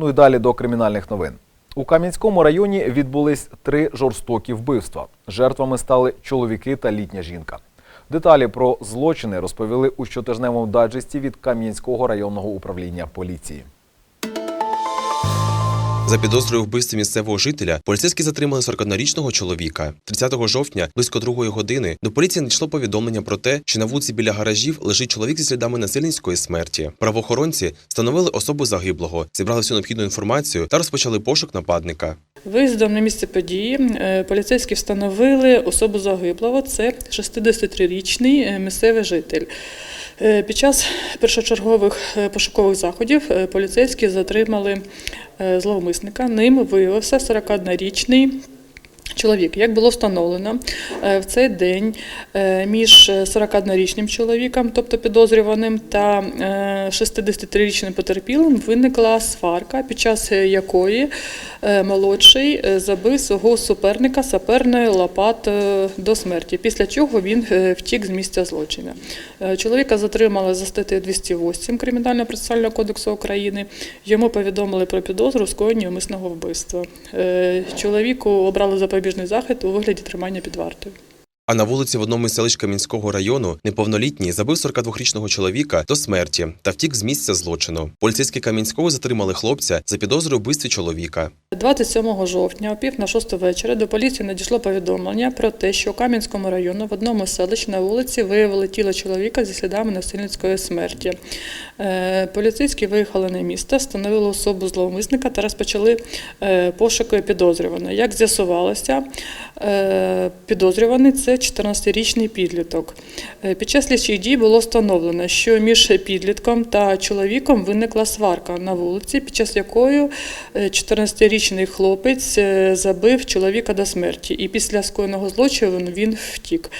Ну і далі до кримінальних новин. У Кам'янському районі відбулись три жорстокі вбивства. Жертвами стали чоловіки та літня жінка. Деталі про злочини розповіли у щотижневому даджесті від Кам'янського районного управління поліції. За підозрою вбивстві місцевого жителя поліцейські затримали 41-річного чоловіка. 30 жовтня, близько другої години, до поліції надійшло повідомлення про те, що на вулиці біля гаражів лежить чоловік зі слідами насильницької смерті. Правоохоронці встановили особу загиблого, зібрали всю необхідну інформацію та розпочали пошук нападника. Виїздом на місце події е, поліцейські встановили особу загиблого. Це 63-річний е, місцевий житель. Е, Під час першочергових пошукових заходів поліцейські затримали зловмисника. Ним виявився 41-річний Чоловік, як було встановлено, е, в цей день е, між 41-річним чоловіком, тобто підозрюваним, та е, 63-річним потерпілим виникла сварка, під час якої е, молодший е, забив свого суперника саперною лопатою до смерті, після чого він е, втік з місця злочину. Е, Чоловіка затримали за статтею 208 Кримінального процесуального кодексу України. Йому повідомили про підозру у скоєнні умисного вбивства. Е, Чоловіку обрали запобіжний захід у вигляді тримання під вартою. А на вулиці в одному із селищ Кам'янського району неповнолітній забив 42-річного чоловіка до смерті та втік з місця злочину. Поліцейські Кам'янського затримали хлопця за підозрою вбивстві чоловіка. 27 жовтня о пів на шосту вечора до поліції надійшло повідомлення про те, що у Кам'янському району в одному з селищ на вулиці виявили тіло чоловіка зі слідами насильницької смерті. Е, Поліцейські виїхали на місце, встановили особу зловмисника та розпочали е, пошуки підозрюваного. Як з'ясувалося, е, підозрюваний це 14-річний підліток. Е, Під час слідчих дій було встановлено, що між підлітком та чоловіком виникла сварка на вулиці, під час якої е, 14-річний хлопець е, забив чоловіка до смерті. І після скоєного злочину він втік.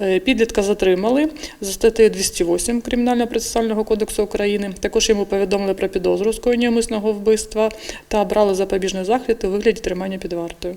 Е, Підлітка затримали за статтею 208 Кримінального процесуального кодексу України. Також йому повідомили про підозру у скоєнні умисного вбивства та брали запобіжний захід у вигляді тримання під вартою.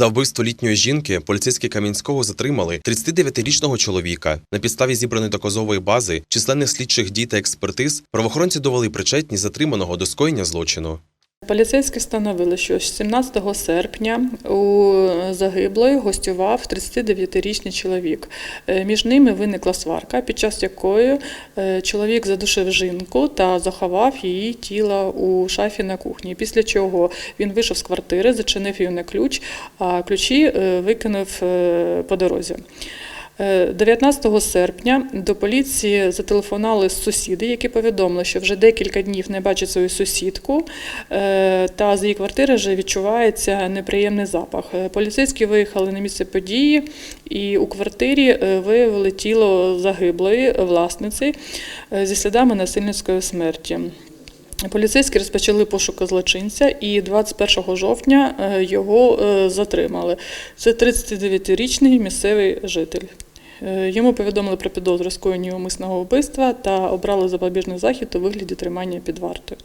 За вбивство літньої жінки поліцейські Кам'янського затримали 39-річного чоловіка. На підставі зібраної доказової бази, численних слідчих дій та експертиз, правоохоронці довели причетність затриманого до скоєння злочину. Поліцейські встановили, що 17 серпня у загиблої гостював 39-річний чоловік. Е, Між ними виникла сварка, під час якої е, чоловік задушив жінку та заховав її тіло у шафі на кухні. Після чого він вийшов з квартири, зачинив її на ключ, а ключі е, викинув по дорозі. Е, 19 серпня до поліції зателефонували сусіди, які повідомили, що вже декілька днів не бачать свою сусідку, е, та з її квартири вже відчувається неприємний запах. Е, Поліцейські виїхали на місце події і у квартирі е, виявили тіло загиблої власниці е, зі слідами насильницької смерті. Поліцейські розпочали пошуки злочинця і 21 жовтня е, його е, затримали. Це 39-річний місцевий житель. Е, Йому повідомили про підозру скоєння умисного вбивства та обрали запобіжний захід у вигляді тримання під вартою.